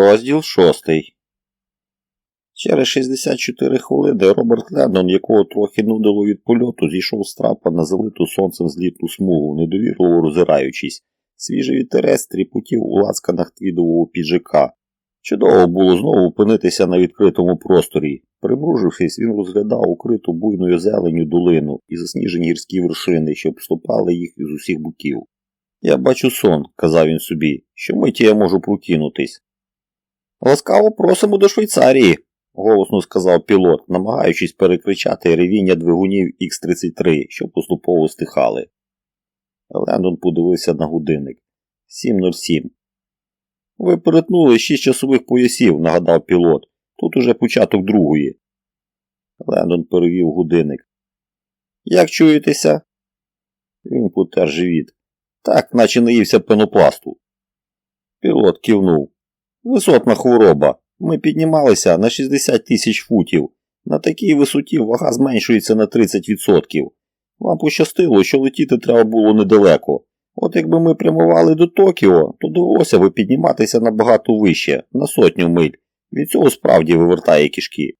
Розділ шостий. Через 64 хвилини Роберт Леннон, якого трохи нудило від польоту, зійшов з трапа на залиту сонцем злітну смугу, недовірливо розираючись. Свіжий вітерець тріпотів у лацканах твідового піджака. Чудово було знову опинитися на відкритому просторі. Примружившись, він розглядав укриту буйною зеленю долину і засніжені гірські вершини, що обступали їх із усіх боків. Я бачу сон, казав він собі, що миті я можу прокинутись. Ласкаво просимо до Швейцарії, голосно сказав пілот, намагаючись перекричати ревіння двигунів Х-33, що поступово стихали. Лендон подивився на годинник. 7.07. Ви перетнули шість часових поясів, нагадав пілот. Тут уже початок другої. Лендон перевів годинник. Як чуєтеся? Він потер живіт. Так, наче наївся пенопласту. Пілот кивнув. Висотна хвороба. Ми піднімалися на 60 тисяч футів. На такій висоті вага зменшується на 30%. Вам пощастило, що летіти треба було недалеко. От якби ми прямували до Токіо, то довелося би підніматися набагато вище, на сотню миль. Від цього справді вивертає кишки.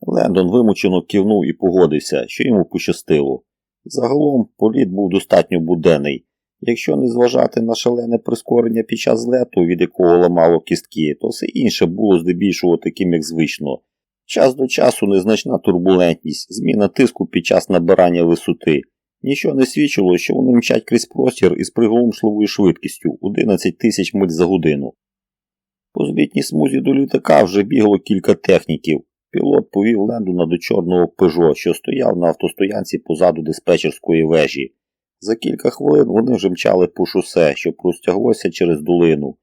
Лендон вимучено кивнув і погодився, що йому пощастило. Загалом політ був достатньо буденний. Якщо не зважати на шалене прискорення під час злету, від якого ламало кістки, то все інше було здебільшого таким, як звично. Час до часу незначна турбулентність, зміна тиску під час набирання висоти. Нічого не свідчило, що вони мчать крізь простір із приголомшливою швидкістю 11 тисяч миль за годину. По збітній смузі до літака вже бігло кілька техніків. Пілот повів Лендона до чорного пежо, що стояв на автостоянці позаду диспетчерської вежі. За кілька хвилин вони вже мчали по шосе, що простяглося через долину.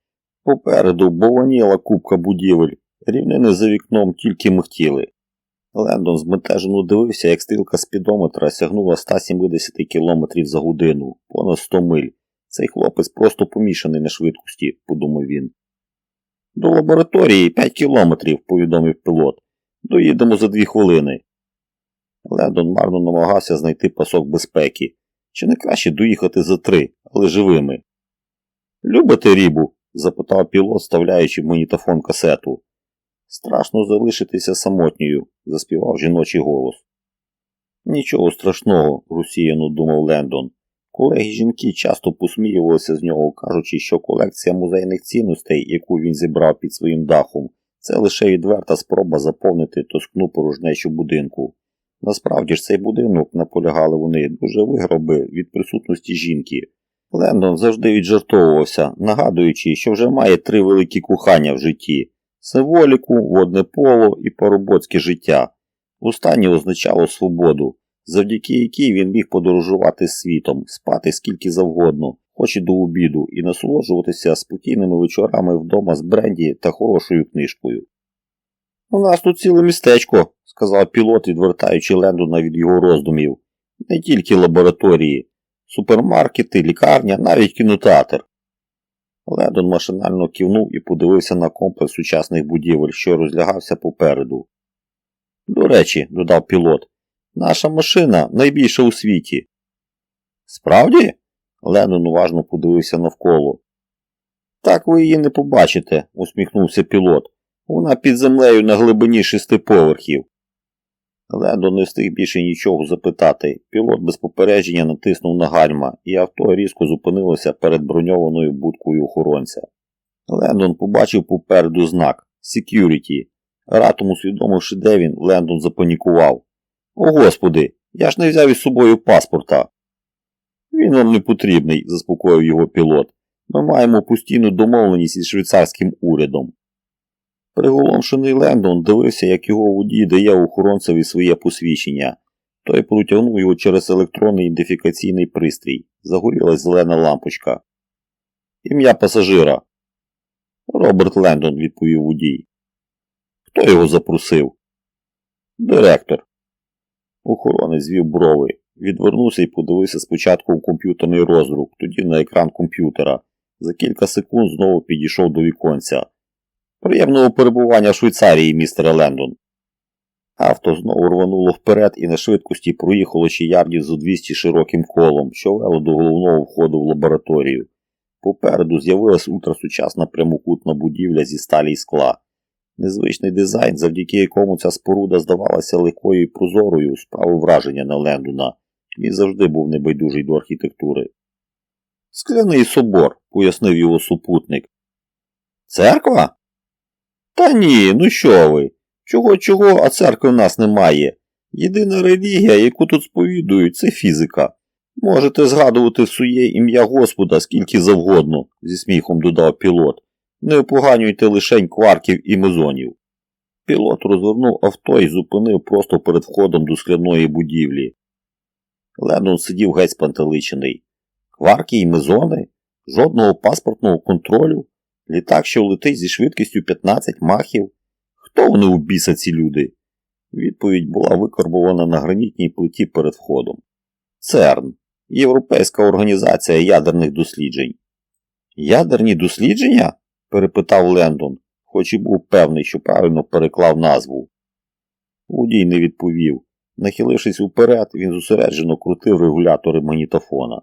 Попереду бованіла купка будівель, рівнини за вікном тільки михтіли. Лендон збентежено дивився, як стрілка спідометра сягнула 170 км за годину, понад 100 миль. Цей хлопець просто помішаний на швидкості, подумав він. До лабораторії 5 кілометрів, повідомив пілот. Доїдемо за дві хвилини. Лендон марно намагався знайти пасок безпеки. Чи не краще доїхати за три, але живими? Любите рібу? запитав пілот, вставляючи в монітофон касету. Страшно залишитися самотньою, заспівав жіночий голос. Нічого страшного, розсіяно думав Лендон. Колеги жінки часто посміювалися з нього, кажучи, що колекція музейних цінностей, яку він зібрав під своїм дахом, це лише відверта спроба заповнити тоскну порожнечу будинку. Насправді ж цей будинок, наполягали вони, дуже виграби від присутності жінки. Лендон завжди віджартовувався, нагадуючи, що вже має три великі кохання в житті символіку, водне поло і поробоцьке життя. Останнє означало свободу, завдяки якій він міг подорожувати світом, спати скільки завгодно, хоч і до обіду, і насолоджуватися спокійними вечорами вдома з бренді та хорошою книжкою. У нас тут ціле містечко, сказав пілот, відвертаючи Лендона від його роздумів. Не тільки лабораторії, супермаркети, лікарня, навіть кінотеатр. Лендон машинально кивнув і подивився на комплекс сучасних будівель, що розлягався попереду. До речі, додав пілот, наша машина найбільша у світі. Справді? Леннон уважно подивився навколо. Так ви її не побачите, усміхнувся пілот. Вона під землею на глибині шести поверхів. Лендон не встиг більше нічого запитати. Пілот без попередження натиснув на гальма, і авто різко зупинилося перед броньованою будкою охоронця. Лендон побачив попереду знак Security. Ратом усвідомивши, де він, Лендон запанікував. О господи, я ж не взяв із собою паспорта. Він вам не потрібний, заспокоїв його пілот. Ми маємо постійну домовленість із швейцарським урядом. Приголомшений Лендон дивився, як його водій дає охоронцеві своє посвідчення. Той протягнув його через електронний ідентифікаційний пристрій. Загорілась зелена лампочка. Ім'я пасажира. Роберт Лендон, відповів водій. Хто його запросив? Директор. Охоронець звів брови. Відвернувся і подивився спочатку в комп'ютерний розрух, тоді на екран комп'ютера. За кілька секунд знову підійшов до віконця. Приємного перебування в Швейцарії, містере Лендон. Авто знову рвануло вперед і на швидкості проїхало ще ярдів зо 200 широким колом, що вело до головного входу в лабораторію. Попереду з'явилась ультрасучасна прямокутна будівля зі сталі й скла. Незвичний дизайн, завдяки якому ця споруда здавалася легкою і прозорою, справив враження на Лендона. Він завжди був небайдужий до архітектури. Скляний собор, пояснив його супутник. Церква? Та ні, ну що ви? Чого чого, а церкви в нас немає. Єдина релігія, яку тут сповідують, це фізика. Можете згадувати своє ім'я Господа скільки завгодно, зі сміхом додав пілот. Не опоганюйте лишень кварків і мезонів. Пілот розвернув авто і зупинив просто перед входом до скляної будівлі. Леннон сидів геть спантеличений. Кварки і мезони? Жодного паспортного контролю? Літак, що летить зі швидкістю 15 махів? Хто вони у біса ці люди? Відповідь була викарбована на гранітній плиті перед входом. ЦЕРН Європейська організація ядерних досліджень. Ядерні дослідження? перепитав Лендон, хоч і був певний, що правильно переклав назву. Водій не відповів. Нахилившись уперед, він зосереджено крутив регулятори магнітофона.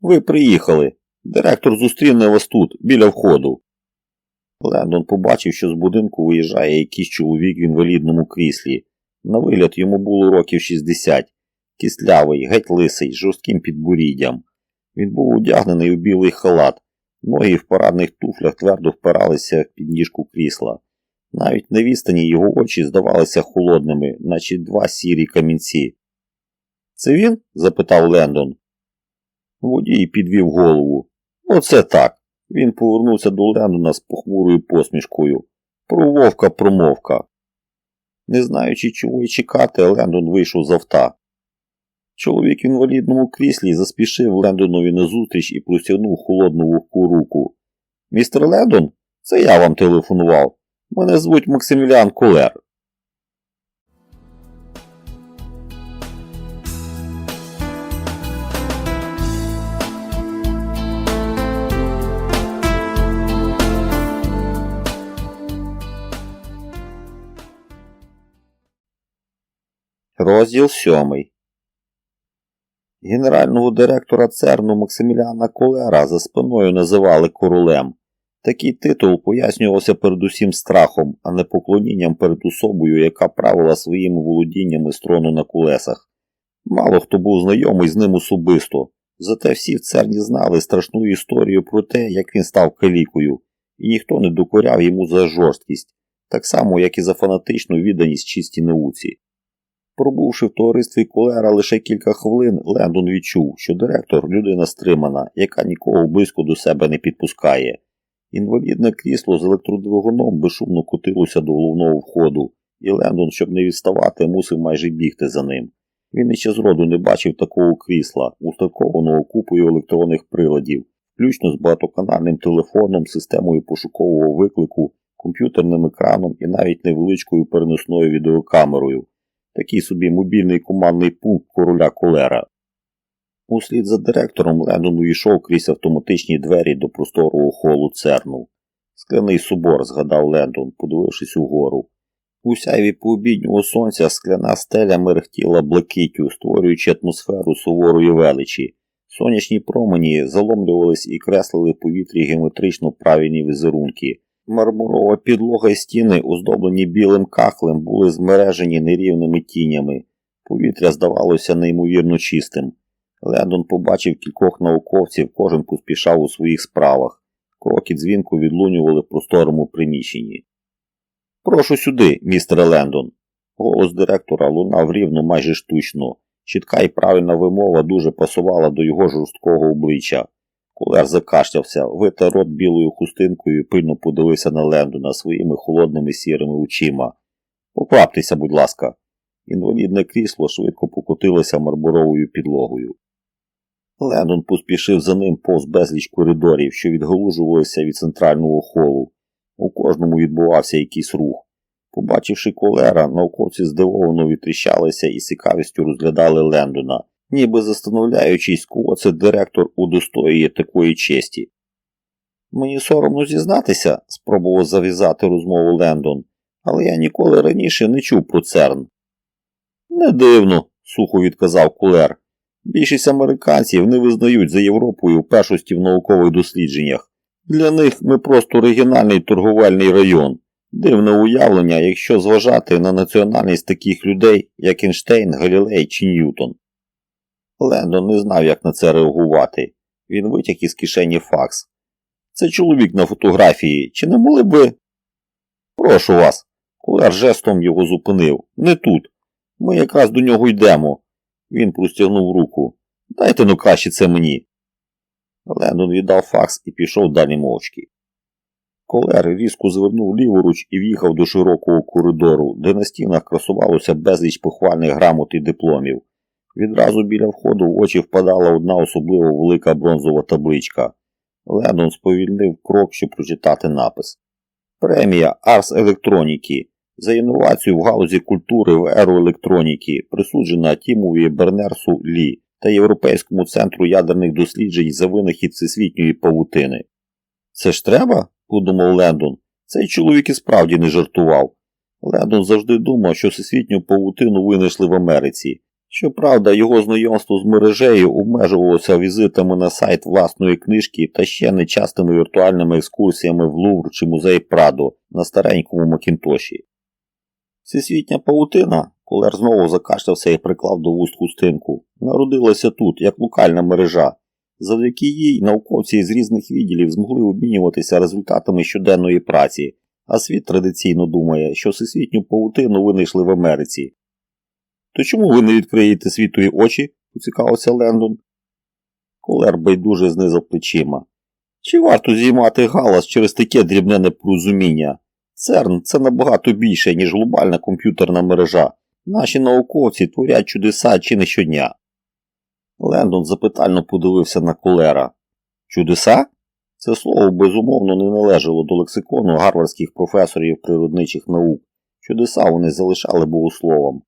Ви приїхали. Директор зустріне вас тут, біля входу. Лендон побачив, що з будинку виїжджає якийсь чоловік в інвалідному кріслі. На вигляд йому було років 60. Кислявий, геть лисий, з жорстким підборіддям. Він був одягнений у білий халат, ноги в парадних туфлях твердо впиралися в підніжку крісла. Навіть на відстані його очі здавалися холодними, наче два сірі камінці. Це він? запитав Лендон. Водій підвів голову. Оце так. Він повернувся до Лендона з похмурою посмішкою. Про вовка промовка. Не знаючи, чого й чекати, Лендон вийшов з авта. Чоловік в інвалідному кріслі заспішив Лендонові назустріч і простягнув холодну вогку руку. Містер Лендон, це я вам телефонував. Мене звуть Максиміліан Колер. Розділ сьомий. Генерального директора ЦЕРНу Максиміліана Колера за спиною називали королем. Такий титул пояснювався передусім страхом, а не поклонінням перед особою, яка правила своїми володіннями з трону на колесах. Мало хто був знайомий з ним особисто, зате всі в церні знали страшну історію про те, як він став калікою, і ніхто не докоряв йому за жорсткість, так само, як і за фанатичну відданість чистій науці. Пробувши в товаристві колера лише кілька хвилин, Лендон відчув, що директор людина стримана, яка нікого близько до себе не підпускає. Інвалідне крісло з електродвигуном безшумно котилося до головного входу, і Лендон, щоб не відставати, мусив майже бігти за ним. Він іще зроду не бачив такого крісла, устаткованого купою електронних приладів, включно з багатоканальним телефоном, системою пошукового виклику, комп'ютерним екраном і навіть невеличкою переносною відеокамерою такий собі мобільний командний пункт короля колера. Услід за директором Леннон увійшов крізь автоматичні двері до просторого холу церну. Скляний собор, згадав Лендон, подивившись угору. У сяйві пообіднього сонця скляна стеля мерехтіла блакиттю, створюючи атмосферу суворої величі. Сонячні промені заломлювались і креслили в повітрі геометрично правильні візерунки. Мармурова підлога і стіни, оздоблені білим кахлем, були змережені нерівними тінями. Повітря здавалося неймовірно чистим. Лендон побачив кількох науковців, кожен поспішав у своїх справах. Кроки дзвінку відлунювали в просторому приміщенні. Прошу сюди, містере Лендон. Голос директора лунав рівно майже штучно. Чітка і правильна вимова дуже пасувала до його жорсткого обличчя. Кулер закашлявся, витер рот білою хустинкою і пильно подивився на Лендона своїми холодними сірими очима. Покваптеся, будь ласка. Інвалідне крісло швидко покотилося марбуровою підлогою. Лендон поспішив за ним повз безліч коридорів, що відгалужувалися від центрального холу. У кожному відбувався якийсь рух. Побачивши колера, науковці здивовано відтріщалися і цікавістю розглядали Лендона ніби застановляючись, кого це директор удостоює такої честі. Мені соромно зізнатися, спробував зав'язати розмову Лендон, але я ніколи раніше не чув про церн. Не дивно, сухо відказав кулер. Більшість американців не визнають за Європою першості в наукових дослідженнях. Для них ми просто регіональний торговельний район. Дивне уявлення, якщо зважати на національність таких людей, як Ейнштейн, Галілей чи Ньютон. Лендон не знав, як на це реагувати. Він витяг із кишені факс. Це чоловік на фотографії. Чи не могли б ви? Прошу вас. Кулер жестом його зупинив. Не тут. Ми якраз до нього йдемо. Він простягнув руку. Дайте ну краще це мені. Лендон віддав факс і пішов далі мовчки. Колер різко звернув ліворуч і в'їхав до широкого коридору, де на стінах красувалося безліч похвальних грамот і дипломів. Відразу біля входу в очі впадала одна особливо велика бронзова табличка. Лендон сповільнив крок, щоб прочитати напис. Премія Арс Електроніки за інновацію в галузі культури в еру електроніки, присуджена Тімові Бернерсу Лі та Європейському центру ядерних досліджень за винахід всесвітньої павутини. Це ж треба? подумав Лендон. Цей чоловік і справді не жартував. Лендон завжди думав, що всесвітню павутину винайшли в Америці. Щоправда, його знайомство з мережею обмежувалося візитами на сайт власної книжки та ще нечастими віртуальними екскурсіями в Лувр чи музей Прадо на старенькому Макінтоші. Всесвітня павутина, Колер знову закашлявся і приклав до вуст хустинку, народилася тут, як локальна мережа. Завдяки їй науковці з різних відділів змогли обмінюватися результатами щоденної праці, а світ традиційно думає, що всесвітню павутину винайшли в Америці. То чому ви не відкриєте світові очі? поцікавився Лендон. Колер байдуже знизав плечима. Чи варто зіймати галас через таке дрібне непорозуміння? ЦЕРН це набагато більше, ніж глобальна комп'ютерна мережа. Наші науковці творять чудеса чи не щодня. Лендон запитально подивився на колера. Чудеса? Це слово безумовно не належало до лексикону гарвардських професорів природничих наук. Чудеса вони залишали богословом.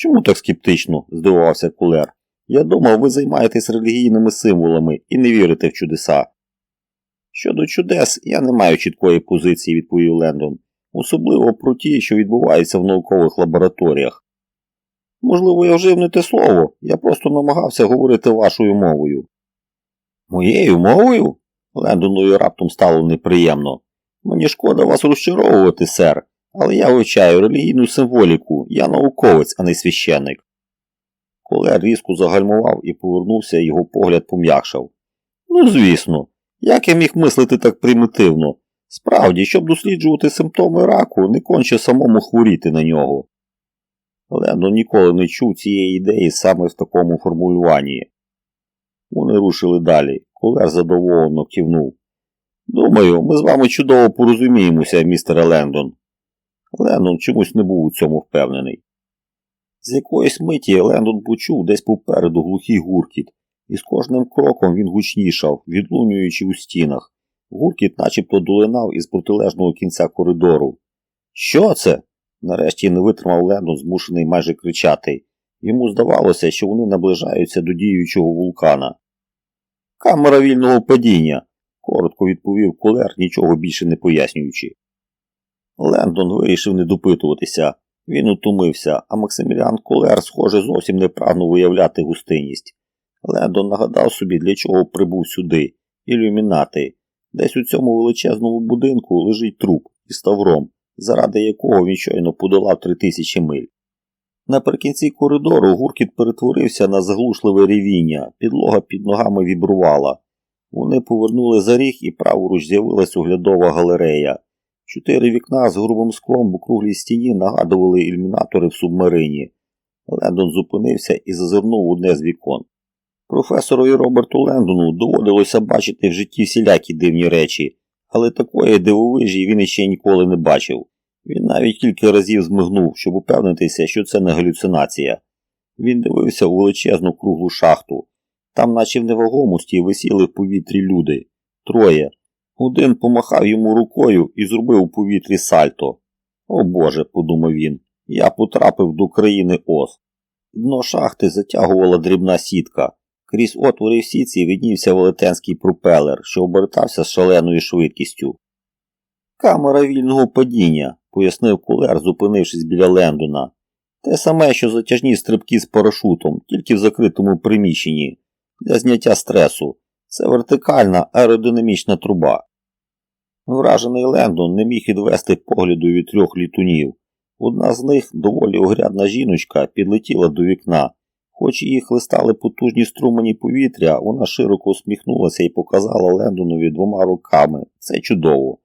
Чому так скептично? здивувався Кулер. Я думав, ви займаєтесь релігійними символами і не вірите в чудеса. Щодо чудес, я не маю чіткої позиції, відповів Лендон, особливо про ті, що відбуваються в наукових лабораторіях. Можливо, я вжив не те слово, я просто намагався говорити вашою мовою. Моєю мовою? Лендонові раптом стало неприємно. Мені шкода вас розчаровувати, сер, але я вивчаю релігійну символіку, я науковець, а не священник. Колер різко загальмував і повернувся, його погляд пом'якшав. Ну, звісно, як я міг мислити так примітивно? Справді, щоб досліджувати симптоми раку, не конче самому хворіти на нього. Лендон ніколи не чув цієї ідеї саме в такому формулюванні. Вони рушили далі. Колер задоволено кивнув. Думаю, ми з вами чудово порозуміємося, містере Лендон. Лендон чомусь не був у цьому впевнений. З якоїсь миті Лендон почув десь попереду глухий гуркіт, і з кожним кроком він гучнішав, відлунюючи у стінах. Гуркіт начебто долинав із протилежного кінця коридору. Що це? Нарешті не витримав Лендон, змушений майже кричати. Йому здавалося, що вони наближаються до діючого вулкана. Камера вільного падіння, коротко відповів Колер, нічого більше не пояснюючи. Лендон вирішив не допитуватися. Він утомився, а Максиміліан Колер, схоже, зовсім не прагнув виявляти густинність. Лендон нагадав собі, для чого прибув сюди ілюмінати. Десь у цьому величезному будинку лежить труп із тавром, заради якого він щойно подолав три тисячі миль. Наприкінці коридору гуркіт перетворився на заглушливе ревіння, підлога під ногами вібрувала. Вони повернули за ріг і праворуч з'явилась оглядова галерея. Чотири вікна з грубим склом в округлій стіні нагадували ілюмінатори в субмарині. Лендон зупинився і зазирнув одне з вікон. Професорові Роберту Лендону доводилося бачити в житті всілякі дивні речі, але такої дивовижі він іще ніколи не бачив. Він навіть кілька разів змигнув, щоб упевнитися, що це не галюцинація. Він дивився у величезну круглу шахту. Там, наче в невагомості, висіли в повітрі люди. Троє. Один помахав йому рукою і зробив у повітрі сальто. О Боже, подумав він, я потрапив до країни Оз. Дно шахти затягувала дрібна сітка. Крізь отвори в сітці віднівся велетенський пропелер, що обертався з шаленою швидкістю. Камера вільного падіння, пояснив кулер, зупинившись біля Лендона. Те саме, що затяжні стрибки з парашутом, тільки в закритому приміщенні, для зняття стресу. Це вертикальна аеродинамічна труба. Вражений Лендон не міг відвести погляду від трьох літунів. Одна з них, доволі огрядна жіночка, підлетіла до вікна. Хоч її хлистали потужні струмені повітря, вона широко усміхнулася і показала Лендонові двома руками. Це чудово.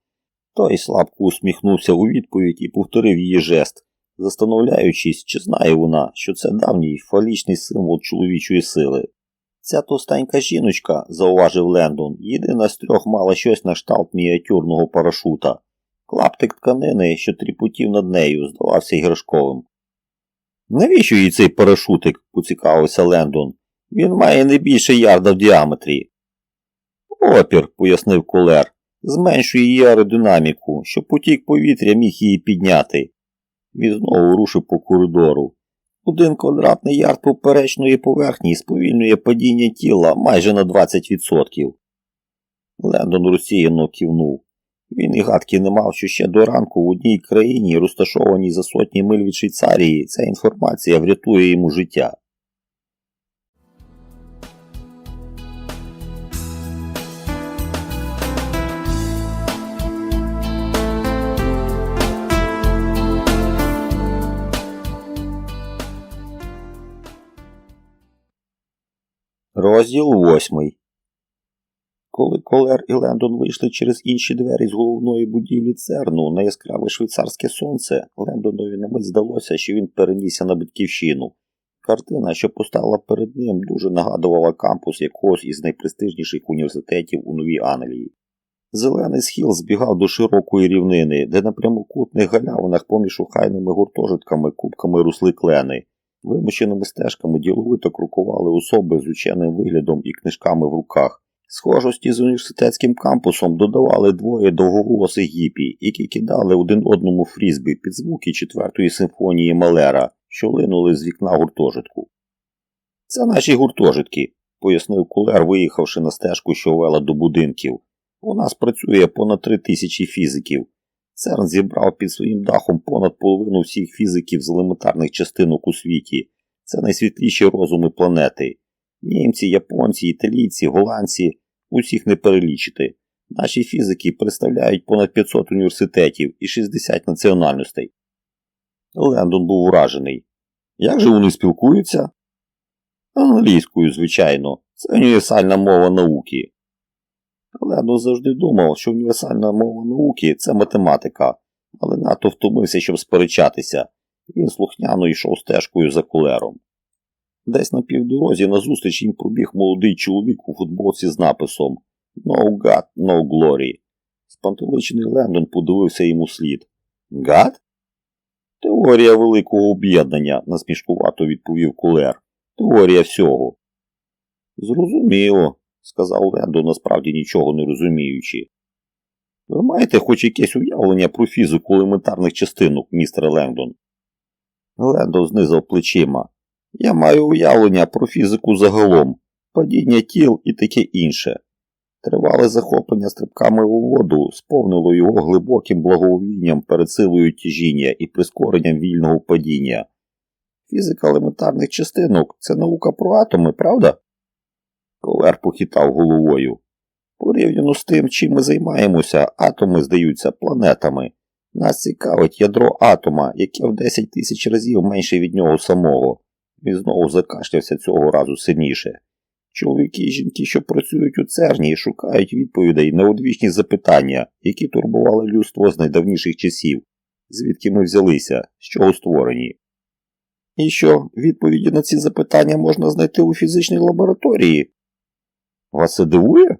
Той слабко усміхнувся у відповідь і повторив її жест, застановляючись, чи знає вона, що це давній фалічний символ чоловічої сили. Ця товстенька жіночка, зауважив Лендон, єдина з трьох мала щось на кшталт мініатюрного парашута. Клаптик тканини, що тріпотів над нею, здавався іграшковим. Навіщо їй цей парашутик? поцікавився Лендон. Він має не більше ярда в діаметрі. Опір, пояснив Колер, зменшує її аеродинаміку, щоб потік повітря міг її підняти. Він знову рушив по коридору. Один квадратний ярд поперечної поверхні сповільнює падіння тіла майже на 20%. Лендон розсіяно кивнув. Він і гадки не мав, що ще до ранку в одній країні, розташованій за сотні миль від Швейцарії, ця інформація врятує йому життя. Розділ восьмий. Коли Колер і Лендон вийшли через інші двері з головної будівлі церну на яскраве швейцарське сонце, Лендонові на здалося, що він перенісся на батьківщину. Картина, що постала перед ним, дуже нагадувала кампус якогось із найпрестижніших університетів у Новій Англії. Зелений схил збігав до широкої рівнини, де на прямокутних галявинах поміж охайними гуртожитками кубками русли клени. Вимученими стежками діловито крокували особи з ученим виглядом і книжками в руках. Схожості з університетським кампусом додавали двоє довговолосих гіпі, які кидали один одному фрізбі під звуки четвертої симфонії Малера, що линули з вікна гуртожитку. Це наші гуртожитки, пояснив кулер, виїхавши на стежку, що вела до будинків. У нас працює понад три тисячі фізиків. Церн зібрав під своїм дахом понад половину всіх фізиків з елементарних частинок у світі. Це найсвітліші розуми планети. Німці, японці, італійці, голландці усіх не перелічити. Наші фізики представляють понад 500 університетів і 60 національностей. Лендон був вражений. Як же вони спілкуються? Англійською, звичайно, це універсальна мова науки. Лендон завжди думав, що універсальна мова науки це математика, але надто втомився, щоб сперечатися. Він слухняно йшов стежкою за кулером. Десь на півдорозі назустріч їм пробіг молодий чоловік у футболці з написом No God, no glory. Спантеличений Лендон подивився йому слід. Гад? Теорія великого об'єднання, насмішкувато відповів кулер. Теорія всього. Зрозуміло, сказав Лендон, насправді нічого не розуміючи. Ви маєте хоч якесь уявлення про фізику елементарних частинок, містер Лендон? Лендон знизав плечима. Я маю уявлення про фізику загалом, падіння тіл і таке інше. Тривале захоплення стрибками у воду сповнило його глибоким благовінням перед силою тяжіння і прискоренням вільного падіння. Фізика елементарних частинок це наука про атоми, правда? Колер похитав головою. Порівняно з тим, чим ми займаємося, атоми здаються планетами. Нас цікавить ядро атома, яке в 10 тисяч разів менше від нього самого. Він знову закашлявся цього разу сильніше. Чоловіки і жінки, що працюють у церні, шукають відповідей на одвічні запитання, які турбували людство з найдавніших часів, звідки ми взялися, з чого створені. І що, відповіді на ці запитання можна знайти у фізичній лабораторії? Вас це дивує?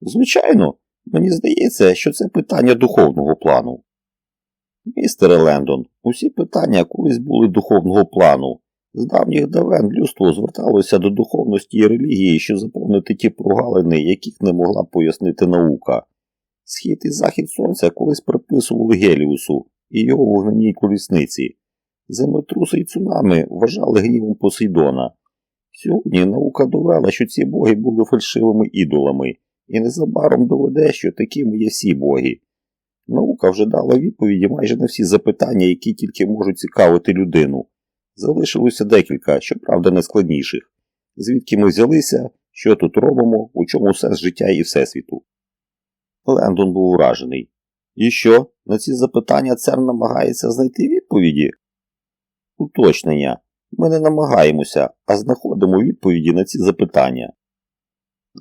Звичайно, мені здається, що це питання духовного плану. Містере Лендон, усі питання колись були духовного плану. З давніх давен людство зверталося до духовності і релігії, щоб заповнити ті прогалини, яких не могла пояснити наука. Схід і захід сонця колись приписували Геліусу і його вогненій колісниці. Землетруси і цунами вважали гнівом Посейдона. Сьогодні наука довела, що ці боги були фальшивими ідолами, і незабаром доведе, що такими є всі боги. Наука вже дала відповіді майже на всі запитання, які тільки можуть цікавити людину. Залишилося декілька, щоправда, найскладніших. Звідки ми взялися, що тут робимо, у чому сенс життя і всесвіту. Лендон був вражений. І що? На ці запитання ЦЕРН намагається знайти відповіді? Уточнення. Ми не намагаємося, а знаходимо відповіді на ці запитання.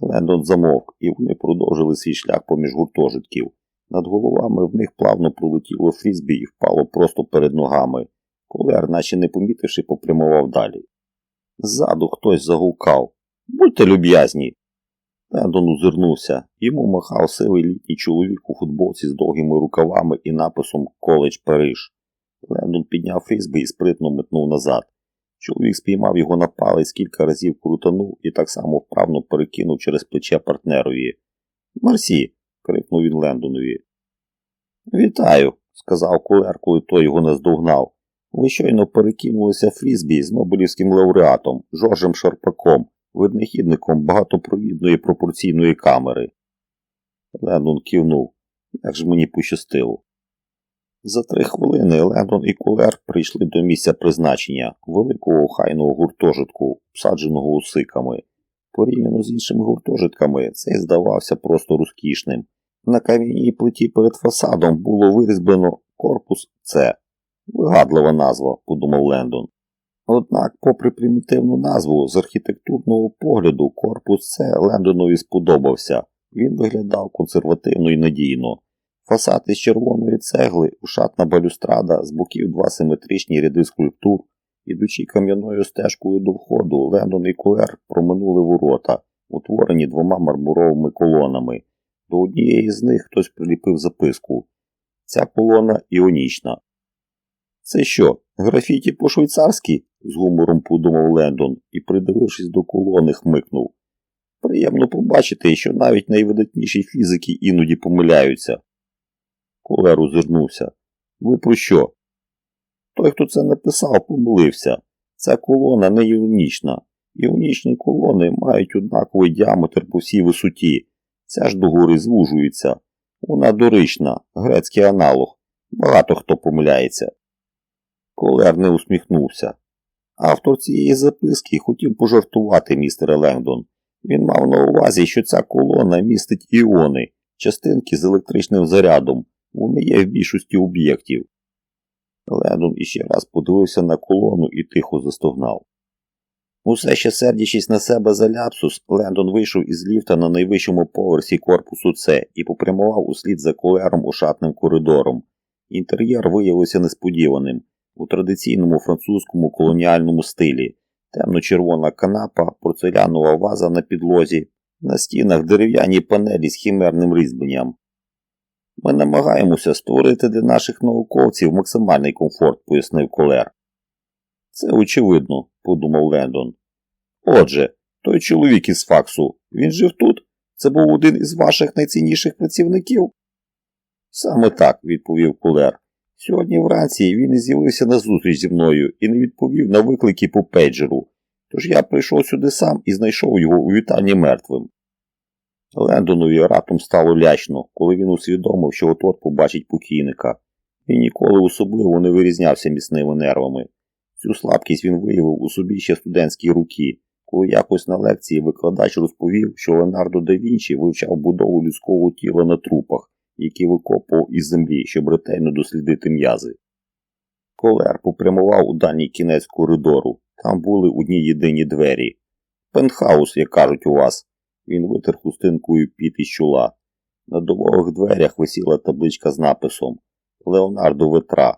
Лендон замовк, і вони продовжили свій шлях поміж гуртожитків. Над головами в них плавно пролетіло фрізбі і впало просто перед ногами. Колер, наче не помітивши, попрямував далі. Ззаду хтось загукав. Будьте люб'язні. Лендон озирнувся. Йому махав сивий літній чоловік у футболці з довгими рукавами і написом Коледж Париж. Лендон підняв фрізбі і спритно метнув назад. Чоловік спіймав його на палець кілька разів крутанув і так само вправно перекинув через плече партнерові. Марсі. крикнув він Лендонові. Вітаю, сказав кулер, коли той його наздогнав. Ви щойно перекинулися фрізбі з Нобелівським лауреатом Жоржем Шарпаком, виднохідником багатопровідної пропорційної камери. Лендон кивнув. Як ж мені пощастило. За три хвилини Лендон і Кулер прийшли до місця призначення великого хайного гуртожитку, всадженого усиками. Порівняно з іншими гуртожитками, цей здавався просто розкішним. На кам'яній плиті перед фасадом було вирізблено корпус С. Вигадлива назва, подумав Лендон. Однак, попри примітивну назву, з архітектурного погляду корпус С Лендонові сподобався. Він виглядав консервативно і надійно. Фасад із червоної цегли, ушатна балюстрада, з боків два симетричні ряди скульптур. Ідучи кам'яною стежкою до входу, Лендон і Куер проминули ворота, утворені двома мармуровими колонами. До однієї з них хтось приліпив записку. Ця колона іонічна. Це що, графіті по-швейцарськи? з гумором подумав Лендон і, придивившись до колони, хмикнув. Приємно побачити, що навіть найвидатніші фізики іноді помиляються. Колер озирнувся. Ви про що? Той, хто це написав, помилився. Ця колона не іонічна. Іонічні колони мають однаковий діаметр по всій висоті. Ця ж догори звужується. Вона дорична, грецький аналог. Багато хто помиляється. Колер не усміхнувся. Автор цієї записки хотів пожартувати містер Лендон. Він мав на увазі, що ця колона містить іони, частинки з електричним зарядом. Вони є в більшості об'єктів. Лендон іще раз подивився на колону і тихо застогнав. Усе ще сердячись на себе за ляпсус, Лендон вийшов із ліфта на найвищому поверсі корпусу С і попрямував услід за колером ушатним коридором. Інтер'єр виявився несподіваним у традиційному французькому колоніальному стилі, темно-червона канапа, порцелянова ваза на підлозі, на стінах дерев'яні панелі з хімерним різьбленням. Ми намагаємося створити для наших науковців максимальний комфорт, пояснив Колер. Це очевидно, подумав Лендон. Отже, той чоловік із факсу, він жив тут? Це був один із ваших найцінніших працівників? Саме так, відповів Кулер. Сьогодні вранці він і з'явився на зустріч зі мною і не відповів на виклики по пейджеру. Тож я прийшов сюди сам і знайшов його у вітанні мертвим. Лендонові раптом стало лячно, коли він усвідомив, що от-от побачить покійника. Він ніколи особливо не вирізнявся міцними нервами. Цю слабкість він виявив у собі ще студентські руки, коли якось на лекції викладач розповів, що Леонардо да Вінчі вивчав будову людського тіла на трупах, які викопував із землі, щоб ретельно дослідити м'язи. Колер попрямував у дальній кінець коридору. Там були одні єдині двері. Пентхаус, як кажуть у вас. Він витер хустинкою піт із чола. На довгих дверях висіла табличка з написом Леонардо Ветра.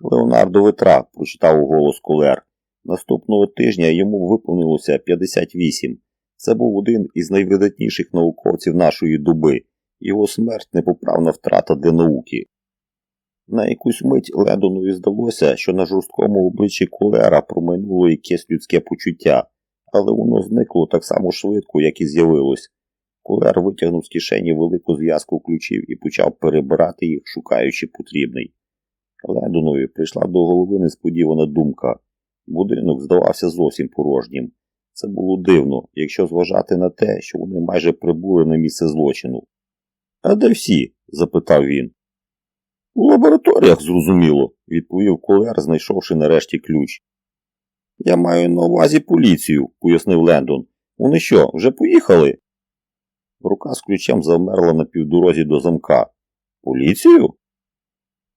Леонардо Ветра, прочитав голос Колер. Наступного тижня йому виповнилося 58. Це був один із найвидатніших науковців нашої доби. Його смерть непоправна втрата для науки. На якусь мить Лендонові здалося, що на жорсткому обличчі Колера промайнуло якесь людське почуття але воно зникло так само швидко, як і з'явилось. Кулер витягнув з кишені велику зв'язку ключів і почав перебирати їх, шукаючи потрібний. Лендонові прийшла до голови несподівана думка. Будинок здавався зовсім порожнім. Це було дивно, якщо зважати на те, що вони майже прибули на місце злочину. А де всі? запитав він. У лабораторіях, зрозуміло, відповів колер, знайшовши нарешті ключ. Я маю на увазі поліцію, пояснив Лендон. Вони що, вже поїхали? Рука з ключем завмерла на півдорозі до замка. Поліцію?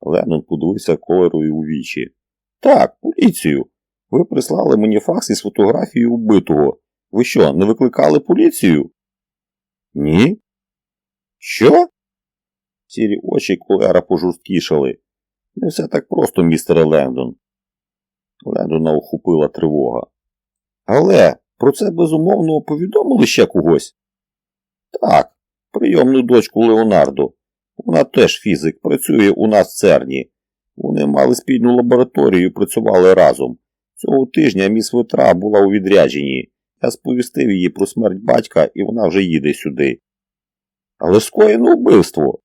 Лендон подивився колерові у вічі. Так, поліцію. Ви прислали мені факс із фотографією убитого. Ви що, не викликали поліцію? Ні. Що? Сірі очі колера пожорсткішали. Не все так просто, містере Лендон. Лендона охопила тривога. Але про це безумовно повідомили ще когось? Так, прийомну дочку Леонардо. Вона теж фізик, працює у нас в церні. Вони мали спільну лабораторію і працювали разом. Цього тижня міс Ветра була у відрядженні. Я сповістив її про смерть батька, і вона вже їде сюди. Але скоєно вбивство.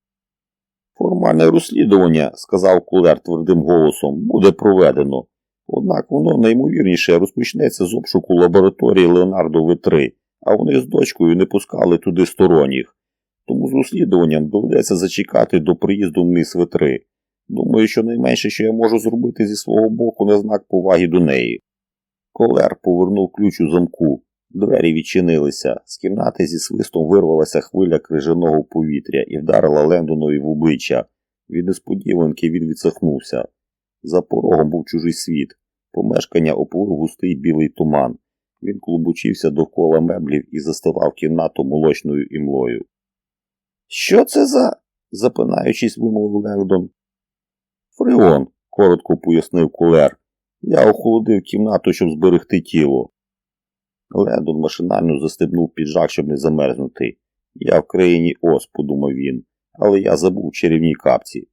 Формальне розслідування, сказав кулер твердим голосом, буде проведено. Однак воно наймовірніше розпочнеться з обшуку лабораторії Леонардо В3, а вони з дочкою не пускали туди сторонніх. Тому з розслідуванням доведеться зачекати до приїзду міс В3. Думаю, що найменше, що я можу зробити зі свого боку, на знак поваги до неї. Колер повернув ключ у замку. Двері відчинилися. З кімнати зі свистом вирвалася хвиля крижаного повітря і вдарила Лендонові в обличчя. Від несподіванки він відсахнувся. За порогом був чужий світ. Помешкання оплив густий білий туман. Він клубочився довкола меблів і застилав кімнату молочною імлою. Що це за? запинаючись, вимовив Лендон. Фреон, коротко пояснив кулер. Я охолодив кімнату, щоб зберегти тіло. Лендон машинально застебнув піджак, щоб не замерзнути. Я в країні Ос, подумав він, але я забув чарівній капці.